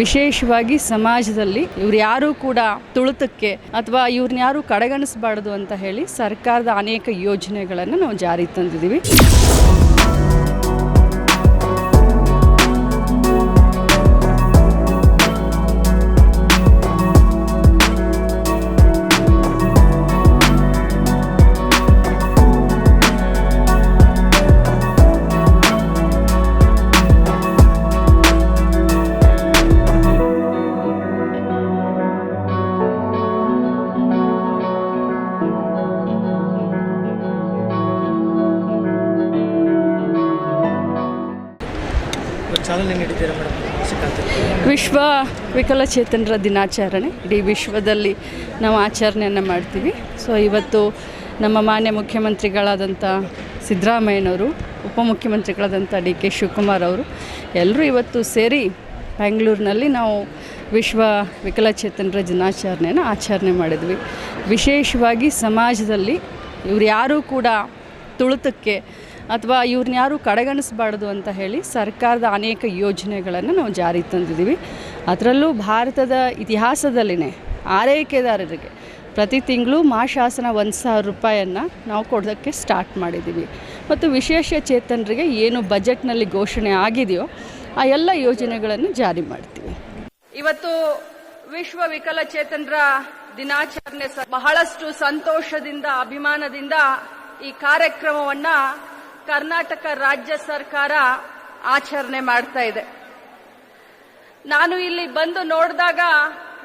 ವಿಶೇಷವಾಗಿ ಸಮಾಜದಲ್ಲಿ ಇವ್ರು ಯಾರು ಕೂಡ ತುಳಿತಕ್ಕೆ ಅಥವಾ ಇವ್ರನ್ನ ಯಾರು ಕಡೆಗಣಿಸಬಾರ್ದು ಅಂತ ಹೇಳಿ ಸರ್ಕಾರದ ಅನೇಕ ಯೋಜನೆಗಳನ್ನು ನಾವು ಜಾರಿಗೆ ತಂದಿದ್ದೀವಿ. ವಿಶ್ವ ವಿಕಲಚೇತನರ ದಿನಾಚರಣೆ. ಇಡೀ ವಿಶ್ವದಲ್ಲಿ ನಾವು ಆಚರಣೆಯನ್ನು ಮಾಡ್ತೀವಿ. ಸೊ ಇವತ್ತು ನಮ್ಮ ಮಾನ್ಯ ಮುಖ್ಯಮಂತ್ರಿಗಳಾದಂಥ ಸಿದ್ದರಾಮಯ್ಯನವರು, ಉಪಮುಖ್ಯಮಂತ್ರಿಗಳಾದಂಥ ಡಿ ಕೆ ಶಿವಕುಮಾರ್ ಅವರು ಎಲ್ಲರೂ ಇವತ್ತು ಸೇರಿ ಬೆಂಗಳೂರಿನಲ್ಲಿ ನಾವು ವಿಶ್ವ ವಿಕಲಚೇತನರ ದಿನಾಚರಣೆಯನ್ನು ಆಚರಣೆ ಮಾಡಿದ್ವಿ. ವಿಶೇಷವಾಗಿ ಸಮಾಜದಲ್ಲಿ ಇವರು ಯಾರೂ ಕೂಡ ತುಳಿತಕ್ಕೆ ಅಥವಾ ಇವ್ರನ್ನ ಯಾರು ಕಡೆಗಣಿಸಬಾರ್ದು ಅಂತ ಹೇಳಿ ಸರ್ಕಾರದ ಅನೇಕ ಯೋಜನೆಗಳನ್ನು ನಾವು ಜಾರಿಗೆ ತಂದಿದ್ದೀವಿ. ಅದರಲ್ಲೂ ಭಾರತದ ಇತಿಹಾಸದಲ್ಲಿನೇ ಆರೈಕೆದಾರರಿಗೆ ಪ್ರತಿ ತಿಂಗಳು ಮಾಶಾಸನ ಒಂದು ಸಾವಿರ ರೂಪಾಯಿಯನ್ನು ನಾವು ಕೊಡೋದಕ್ಕೆ ಸ್ಟಾರ್ಟ್ ಮಾಡಿದ್ದೀವಿ. ಮತ್ತು ವಿಶೇಷ ಚೇತನರಿಗೆ ಏನು ಬಜೆಟ್ನಲ್ಲಿ ಘೋಷಣೆ ಆಗಿದೆಯೋ ಆ ಎಲ್ಲ ಯೋಜನೆಗಳನ್ನು ಜಾರಿ ಮಾಡ್ತೀವಿ. ಇವತ್ತು ವಿಶ್ವ ವಿಕಲಚೇತನರ ದಿನಾಚರಣೆ ಬಹಳಷ್ಟು ಸಂತೋಷದಿಂದ, ಅಭಿಮಾನದಿಂದ ಈ ಕಾರ್ಯಕ್ರಮವನ್ನ ಕರ್ನಾಟಕ ರಾಜ್ಯ ಸರ್ಕಾರ ಆಚರಣೆ ಮಾಡ್ತಾ ಇದೆ. ನಾನು ಇಲ್ಲಿ ಬಂದು ನೋಡಿದಾಗ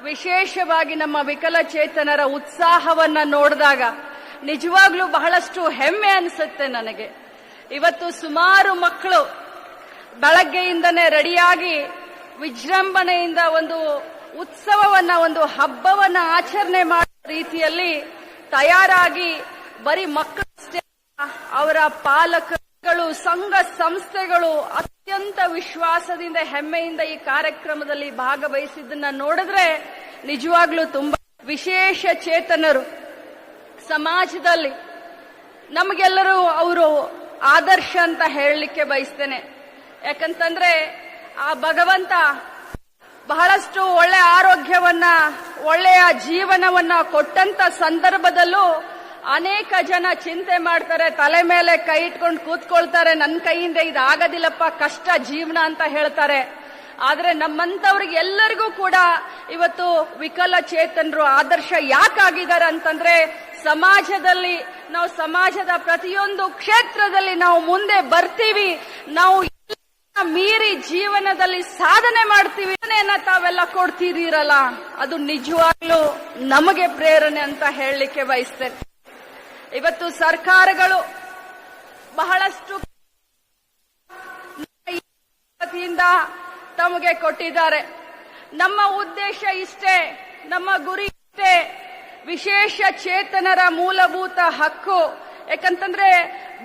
ವಿಶೇಷವಾಗಿ ನಮ್ಮ ವಿಕಲಚೇತನರ ಉತ್ಸಾಹವನ್ನ ನೋಡಿದಾಗ ನಿಜವಾಗ್ಲೂ ಬಹಳಷ್ಟು ಹೆಮ್ಮೆ ಅನಿಸುತ್ತೆ ನನಗೆ. ಇವತ್ತು ಸುಮಾರು ಮಕ್ಕಳು ಬೆಳಗ್ಗೆಯಿಂದನೇ ರೆಡಿಯಾಗಿ ವಿಜೃಂಭಣೆಯಿಂದ ಒಂದು ಉತ್ಸವವನ್ನ ಒಂದು ಹಬ್ಬವನ್ನ ಆಚರಣೆ ಮಾಡುವ ರೀತಿಯಲ್ಲಿ ತಯಾರಾಗಿ ಬರೀ ಅಲ್ಲ, ಅವರ ಪಾಲಕರು ಸಂಘ ಸಂಸ್ಥೆಗಳು ಅತ್ಯಂತ ವಿಶ್ವಾಸದಿಂದ ಹೆಮ್ಮೆಯಿಂದ ಈ ಕಾರ್ಯಕ್ರಮದಲ್ಲಿ ಭಾಗವಹಿಸಿದ್ದನ್ನ ನೋಡಿದ್ರೆ ನಿಜವಾಗ್ಲೂ ತುಂಬಾ ವಿಶೇಷ ಚೇತನರು. ಸಮಾಜದಲ್ಲಿ ನಮಗೆಲ್ಲರೂ ಅವರು ಆದರ್ಶ ಅಂತ ಹೇಳಲಿಕ್ಕೆ ಬಯಸ್ತೇನೆ. ಯಾಕಂತಂದ್ರೆ ಆ ಭಗವಂತ ಬಹಳಷ್ಟು ಒಳ್ಳೆ ಆರೋಗ್ಯವನ್ನ, ಒಳ್ಳೆಯ ಜೀವನವನ್ನ ಕೊಟ್ಟಂತ ಸಂದರ್ಭದಲ್ಲೂ ಅನೇಕ ಜನ ಚಿಂತೆ ಮಾಡ್ತಾರೆ, ತಲೆ ಮೇಲೆ ಕೈ ಇಟ್ಕೊಂಡು ಕೂತ್ಕೊಳ್ತಾರೆ ನನ್ನ ಕೈಯಿಂದ ಇದು ಆಗೋದಿಲ್ಲಪ್ಪ ಕಷ್ಟ ಜೀವನ ಅಂತ ಹೇಳ್ತಾರೆ. ಆದರೆ ನಮ್ಮಂತವ್ರಿಗೆ ಎಲ್ಲರಿಗೂ ಕೂಡ ಇವತ್ತು ವಿಕಲಚೇತನರು ಆದರ್ಶ ಯಾಕಾಗಿದ್ದಾರೆ ಅಂತಂದ್ರೆ, ಸಮಾಜದಲ್ಲಿ ನಾವು ಸಮಾಜದ ಪ್ರತಿಯೊಂದು ಕ್ಷೇತ್ರದಲ್ಲಿ ನಾವು ಮುಂದೆ ಬರ್ತೀವಿ, ನಾವು ಮೀರಿ ಜೀವನದಲ್ಲಿ ಸಾಧನೆ ಮಾಡ್ತೀವಿ ತಾವೆಲ್ಲ ಕೊಡ್ತಿದ್ದೀರಲ್ಲ ಅದು ನಿಜವಾಗ್ಲೂ ನಮಗೆ ಪ್ರೇರಣೆ ಅಂತ ಹೇಳಲಿಕ್ಕೆ ಬಯಸ್ತೇನೆ. ಇವತ್ತು ಸರ್ಕಾರಗಳು ಬಹಳಷ್ಟು ತಮಗೆ ಕೊಟ್ಟಿದ್ದಾರೆ. ನಮ್ಮ ಉದ್ದೇಶ ಇಷ್ಟೇ, ನಮ್ಮ ಗುರಿ ಇಷ್ಟೇ, ವಿಶೇಷ ಚೇತನರ ಮೂಲಭೂತ ಹಕ್ಕು. ಯಾಕಂತಂದ್ರೆ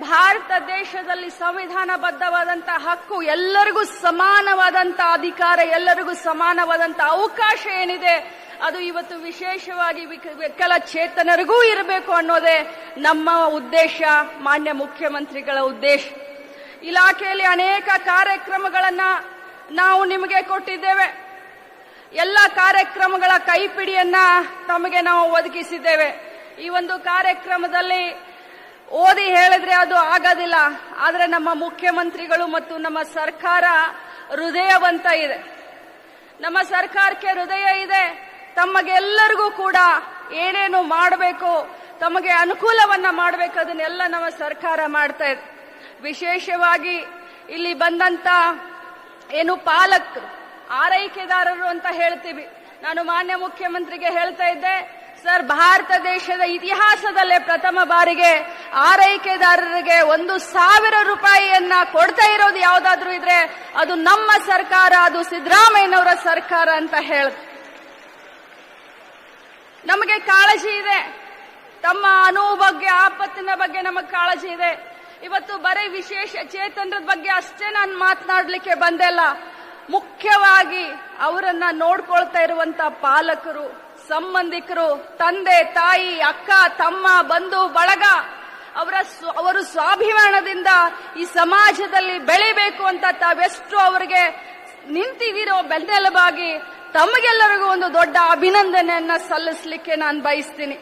ಭಾರತ ದೇಶದಲ್ಲಿ ಸಂವಿಧಾನಬದ್ಧವಾದಂತ ಹಕ್ಕು ಎಲ್ಲರಿಗೂ ಸಮಾನವಾದಂತ ಅಧಿಕಾರ, ಎಲ್ಲರಿಗೂ ಸಮಾನವಾದಂತ ಅವಕಾಶ ಏನಿದೆ ಅದು ಇವತ್ತು ವಿಶೇಷವಾಗಿ ವಿಕಲ ವಿಕಲಚೇತನರಿಗೂ ಇರಬೇಕು ಅನ್ನೋದೇ ನಮ್ಮ ಉದ್ದೇಶ, ಮಾನ್ಯ ಮುಖ್ಯಮಂತ್ರಿಗಳ ಉದ್ದೇಶ. ಇಲಾಖೆಯಲ್ಲಿ ಅನೇಕ ಕಾರ್ಯಕ್ರಮಗಳನ್ನ ನಾವು ನಿಮಗೆ ಕೊಟ್ಟಿದ್ದೇವೆ. ಎಲ್ಲ ಕಾರ್ಯಕ್ರಮಗಳ ಕೈಪಿಡಿಯನ್ನ ತಮಗೆ ನಾವು ಒದಗಿಸಿದ್ದೇವೆ. ಈ ಒಂದು ಕಾರ್ಯಕ್ರಮದಲ್ಲಿ ಓದಿ ಹೇಳಿದ್ರೆ ಅದು ಆಗೋದಿಲ್ಲ, ಆದರೆ ನಮ್ಮ ಮುಖ್ಯಮಂತ್ರಿಗಳು ಮತ್ತು ನಮ್ಮ ಸರ್ಕಾರ ಹೃದಯವಂತ ಇದೆ. ನಮ್ಮ ಸರ್ಕಾರಕ್ಕೆ ಹೃದಯ ಇದೆ. ತಮಗೆಲ್ಲರಿಗೂ ಕೂಡ ಏನೇನು ಮಾಡಬೇಕು, ತಮಗೆ ಅನುಕೂಲವನ್ನ ಮಾಡಬೇಕು, ಅದನ್ನೆಲ್ಲ ನಮ್ಮ ಸರ್ಕಾರ ಮಾಡ್ತಾ ಇದೆ. ವಿಶೇಷವಾಗಿ ಇಲ್ಲಿ ಬಂದಂತ ಏನು ಪಾಲಕರು ಆರೈಕೆದಾರರು ಅಂತ ಹೇಳ್ತೀವಿ. ನಾನು ಮಾನ್ಯ ಮುಖ್ಯಮಂತ್ರಿಗೆ ಹೇಳ್ತಾ ಇದ್ದೆ, ಸರ್, ಭಾರತ ದೇಶದ ಇತಿಹಾಸದಲ್ಲೇ ಪ್ರಥಮ ಬಾರಿಗೆ ಆರೈಕೆದಾರರಿಗೆ ಒಂದು ಸಾವಿರ ರೂಪಾಯಿಯನ್ನ ಕೊಡ್ತಾ ಇರೋದು ಯಾವ್ದಾದ್ರು ಇದ್ರೆ ಅದು ನಮ್ಮ ಸರ್ಕಾರ, ಅದು ಸಿದ್ದರಾಮಯ್ಯನವರ ಸರ್ಕಾರ ಅಂತ ಹೇಳ ನಮಗೆ ಕಾಳಜಿ ಇದೆ. ತಮ್ಮ ಅನುವು ಬಗ್ಗೆ ಆಪತ್ತಿನ ಬಗ್ಗೆ ನಮಗೆ ಕಾಳಜಿ ಇದೆ. ಇವತ್ತು ಬರೀ ವಿಶೇಷ ಚೇತನದ ಬಗ್ಗೆ ಅಷ್ಟೇ ನಾನು ಮಾತನಾಡಲಿಕ್ಕೆ ಬಂದೆಲ್ಲ ಮುಖ್ಯವಾಗಿ ಅವರನ್ನ ನೋಡ್ಕೊಳ್ತಾ ಇರುವಂತ ಪಾಲಕರು, ಸಂಬಂಧಿಕರು, ತಂದೆ, ತಾಯಿ, ಅಕ್ಕ, ತಮ್ಮ, ಬಂಧು, ಬಳಗ, ಅವರ ಅವರು ಸ್ವಾಭಿಮಾನದಿಂದ ಈ ಸಮಾಜದಲ್ಲಿ ಬೆಳಿಬೇಕು ಅಂತ ತಾವೆಷ್ಟು ಅವರಿಗೆ ನಿಂತಿದ್ದೀರೋ ಬೆನ್ನೆಲುಬಾಗಿ ತಮಗೆಲ್ಲರಿಗೂ ಒಂದು ದೊಡ್ಡ ಅಭಿನಂದನೆಯನ್ನ ಸಲ್ಲಿಸಲಿಕ್ಕೆ ನಾನು ಬಯಸ್ತೀನಿ.